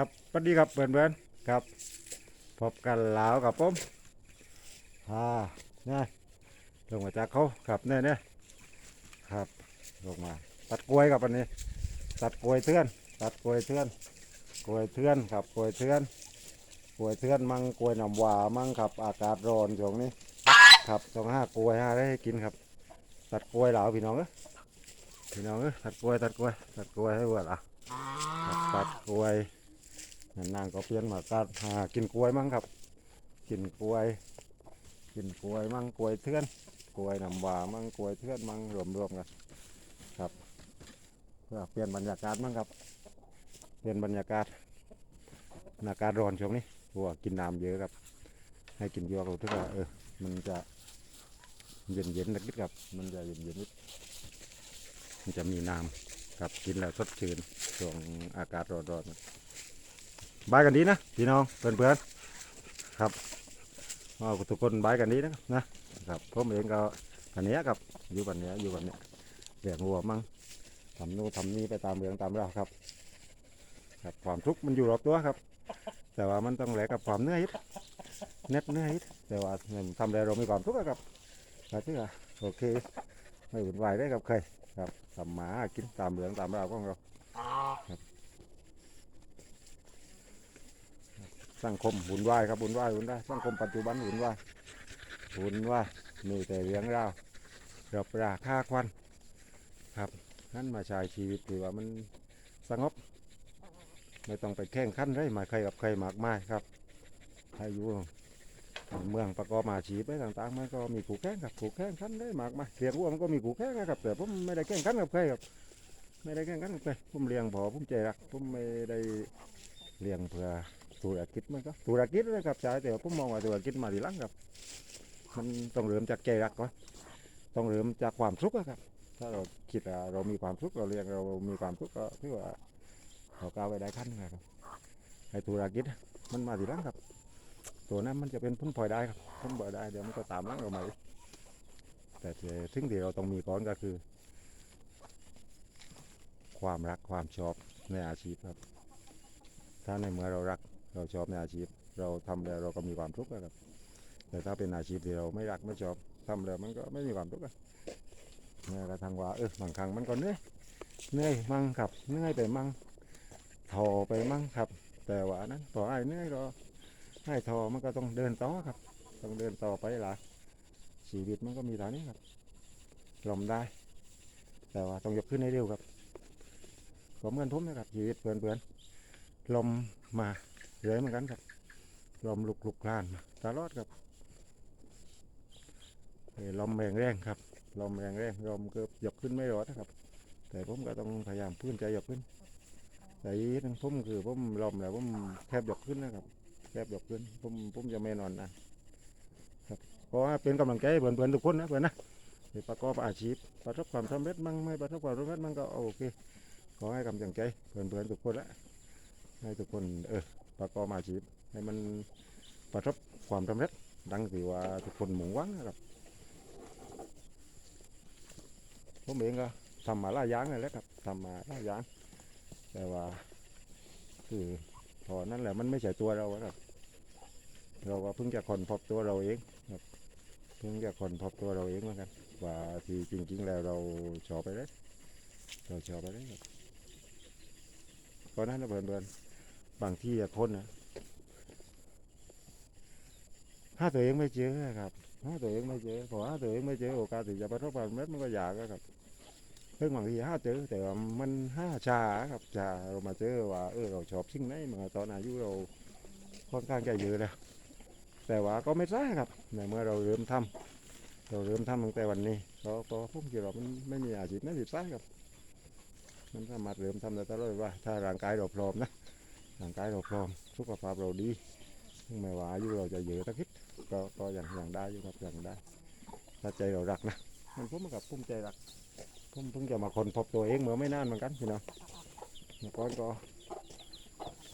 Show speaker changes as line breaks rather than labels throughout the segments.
ครับสวัสดีครับเพื่อนๆครับ พบกันแล้วกับผมอ่าเนี่ยลงมาจากเขาครับเนี่ยเนี่ยครับลงมา ตัดกล้วยครับวันนี้ ตัดกล้วยเทือน ตัดกล้วยเทือนกล้วยเทือนครับกล้วยเทือนกล้วยเทือนมั่งกล้วยน้ำหวามั่งครับ อากาศร้อนช่วงนี้ ครับต้องห้ากล้วยห้าได้ให้กินครับ ตัดกล้วยเหลาพี่น้องเอ้พี่น้องเอ้ตัดกล้วยตัดกล้วยตัดกล้วยให้เบื่อละตัดกล้วย นางก็เปลี่ยนมาตัดหากินกล้วยมั่งครับ กินกล้วย กินกล้วยมั่งกล้วยเทือนกล้วยน้ำวามั่งกล้วยเทือนมั่งรวมๆกันครับ เพื่อเปลี่ยนบรรยากาศมั่งครับ เปลี่ยนบรรยากาศอากาศร้อนช่วงนี้เพราะว่ากินน้ำเยอะครับ ให้กินเยอะเราถึงว่าเออมันจะเย็นเย็นๆนิดๆครับ มันจะเย็นเย็นๆนิดมันจะมีน้ำครับกินแล้วสดชื่นช่วงอากาศร้อนๆ บายกันดีนะพี่น้องเพื่อนๆครับเอาทุกคนบายกันดีนะนะครับผมเองก็กันนี้ครับอยู่กันนี้อยู่กันเนี้ยเลี้ยงวัวมั่งทำนู่นทำนี่ไปตามเรื่องตามราวครับครับ ความทุกข์มันอยู่รอบตัวครับ แต่ว่ามันต้องแลกกับความเหนื่อยเน็ดเหนื่อยแต่ว่าทำแล้วเรามีความทุกข์อะครับก็ถือว่าโอเคไม่วุ่นวายได้กับใครครับทำหมากินตามเรื่องตามราวของเรา สังคมหุ่นวายครับหุ่นวายหุ่นวายสังคมปัจจุบันหุ่นวายหุ่นวายมีแต่เรื่องราเราปราค่าควันครับนั่นมาใช้ชีวิตถือว่ามันสงบไม่ต้องไปแข่งขันไรมาใครกับใครมากมายครับอายุเมืองประกอบอาชีพไปต่างๆมันก็มีขู่แข่งครับขู่แข่งขันได้มากมายเลี้ยงวัวมันก็มีขู่แข่งนะครับแต่ผมไม่ได้แข่งขันกับใครครับไม่ได้แข่งขันกับใครผมเลี้ยงพอผมใจรักผมไม่ได้เลี้ยงเพื่อ ธุรกิจมันก็ธุรกิจนะครับใช่แต่ว่าผมมองว่าธุรกิจมาทีหลังครับ มันต้องเริ่มจากใจรักก่อนต้องเริ่มจากความสุขครับ ถ้าเราคิดว่าเรามีความสุขเราเรียนเรามีความสุขก็ถือว่าเราก้าวไปได้ขั้นนึงครับไอ้ธุรกิจมันมาทีหลังครับ ตัวนั้นมันจะเป็นผลพลอยได้ครับผลพลอยได้เดี๋ยวมันก็ตามหลังเรามาแต่สิ่งที่เราต้องมีก่อนก็คือ ความรักความชอบในอาชีพครับ ถ้าในเมื่อเรารัก เราชอบในอาชีพ เราทำแล้วเราก็มีความทุกข์ครับ แต่ถ้าเป็นอาชีพที่เราไม่รักไม่ชอบทำแล้วมันก็ไม่มีความทุกข์อะแม้กระทั่งว่าเออบางครั้งมันก็เหนื่อยเหนื่อยมั่งครับเหนื่อยไปมั่งทอไปมั่งครับ แต่ว่านั้นพอไอ้เหนื่อยเราให้ทอมันก็ต้องเดินต่อครับ ต้องเดินต่อไปล่ะชีวิตมันก็มีเท่านี้ครับลมได้ แต่ว่าต้องยกขึ้นให้เร็วครับก็เหมือนผมนะครับชีวิตเพื่อนๆลมมา เรื่อยเหมือนกันครับลมลุกลุกลานมาตลอดครับเอ่อลมแรงแรงครับลมแรงแรงลมเกือบยกขึ้นไม่รอดนะครับ แต่ผมก็ต้องพยายามพื้นใจยกขึ้นแต่อีกนึงผมคือผมลมแล้วผมแทบยกขึ้นนะครับแทบยกขึ้นผมผมจะไม่นอนนะครับขอให้เป็นกำลังใจเพื่อนๆทุกคนนะเพื่อนนะประกอบอาชีพประสบความสำเร็จมั่งไม่ประสบความสำเร็จมั่งก็โอเคขอให้กำลังใจเพื่อนๆทุกคนละให้ทุกคนเออ ประกอบอาชีพให้มันประสบความสำเร็จดังที่ว่าทุกคนมุ่งหวังนะครับผมเองก็ทำมาหลายอย่างเลยแหละครับทำมาหลายอย่าง แต่ว่า คือพอนั่นแหละมันไม่ใช่ตัวเราครับ เราก็เพิ่งจะคนพบตัวเราเองครับ เพิ่งจะคนพบตัวเราเองเหมือนกันว่าที่จริง ๆ แล้วเราชอบไปเลยเราชอบไปเลยครับเพราะนั้นนะเพื่อนๆ บางที่อะคนนะถ้าตัวเองไม่เจอครับถ้าตัวเองไม่เจอพอหาตัวเองไม่เจอโอกาสที่จะประสบความสำเร็จมันก็ยากครับเพิ่งบางทีห้าเจอแต่ว่ามันห้าชาครับชาเรามาเจอว่าเออเราชอบสิ่งไหนเมื่อตอนอายุเราค่อนข้างจะเยอะแล้วแต่ว่าก็ไม่ใช่ครับในเมื่อเราเริ่มทำเราเริ่มทำตั้งแต่วันนี้ก็ก็ผมคิดว่ามันไม่มีอาชีพไม่ผิดพลาดครับ มันสามารถเริ่มทำได้ตลอดว่า ถ้าร่างกายเราพร้อมนะ ร่างกายเราพร้อมสุขภาพเราดีถึงแม้ว่าอายุเราจะเยอะสักนิดก็ก็ยังยังได้อยู่ครับยังได้ ถ้าใจเรารักนะมันผมกับผมใจรักผมเพิ่งจะมาคนพบตัวเองเมื่อไม่นานเหมือนกันพี่น้องเมื่อก่อนก็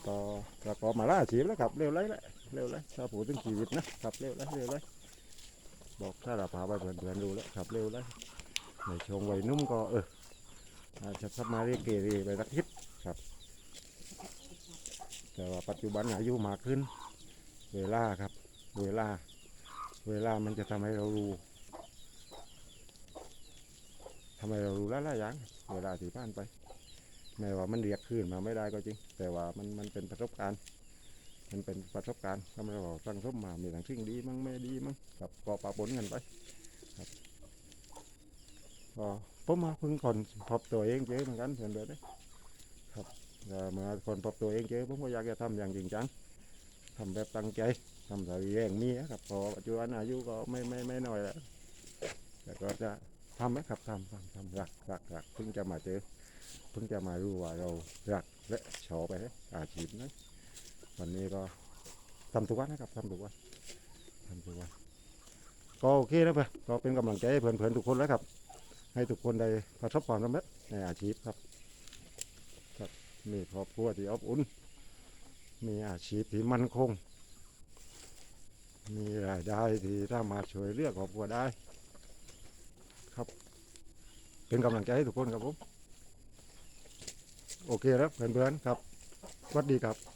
ก็ประกอบมาล่าชีพแล้วครับ เร็วเลยแหละเร็วเลยถ้าพูดถึงชีวิตนะครับเร็วเลยเร็วเลยบอกถ้าเราพาไปเพื่อนๆดูแล้วครับเร็วเลยในช่วงวัยนุ่มก็เอออาจจะสักมาเรียกเกเรไปสักทิศครับ แต่ว่าปัจจุบันอายุมากขึ้น เวลาครับ เวลา เวลามันจะทำให้เรารู้ทำให้เรารู้ลายๆอย่างเวลาที่ผ่านไป แม้ว่ามันเรียกคืนมาไม่ได้ก็จริง แต่ว่ามันมันเป็นประสบการณ์ มันเป็นประสบการณ์ทำให้เราตั้งสมมา มีทั้งสิ่งดีมั่งไม่ดีมั่งครับก็ปะปนกันไปครับก็ผมมาพิ่งคนพบตัวเองเจอเหมือนกันเพื่อนเด้อครับก็ มาคนพบตัวเองเจอผมก็อยากจะทำอย่างจริงจังทำแบบตั้งใจทำสาวีแรงมีครับพอปัจจุบันอายุก็ไม่ไม่ไม่น้อยแล้วแต่ก็จะทำนะครับทำทำทำรักรักรักเพิ่งจะมาเจอเพิ่งจะมารู้ว่าเรารักและชอบไปอาชีพนั้นวันนี้ก็ทำทุกวันนะครับทำทุกวันทำทุกวันก็โอเคนะเพื่อนก็เป็นกำลังใจให้เพื่อนๆทุกคนแล้วครับ ให้ทุกคนได้ประสบความสำเร็จในอาชีพครับ มีครอบครัวที่อบอุ่น มีอาชีพที่มั่นคง มีรายได้ที่ถ้ามาช่วยเลือกครอบครัวได้ ครับ เป็นกำลังใจให้ทุกคนครับผม โอเคแล้วเพื่อนๆครับสวัสดีครับ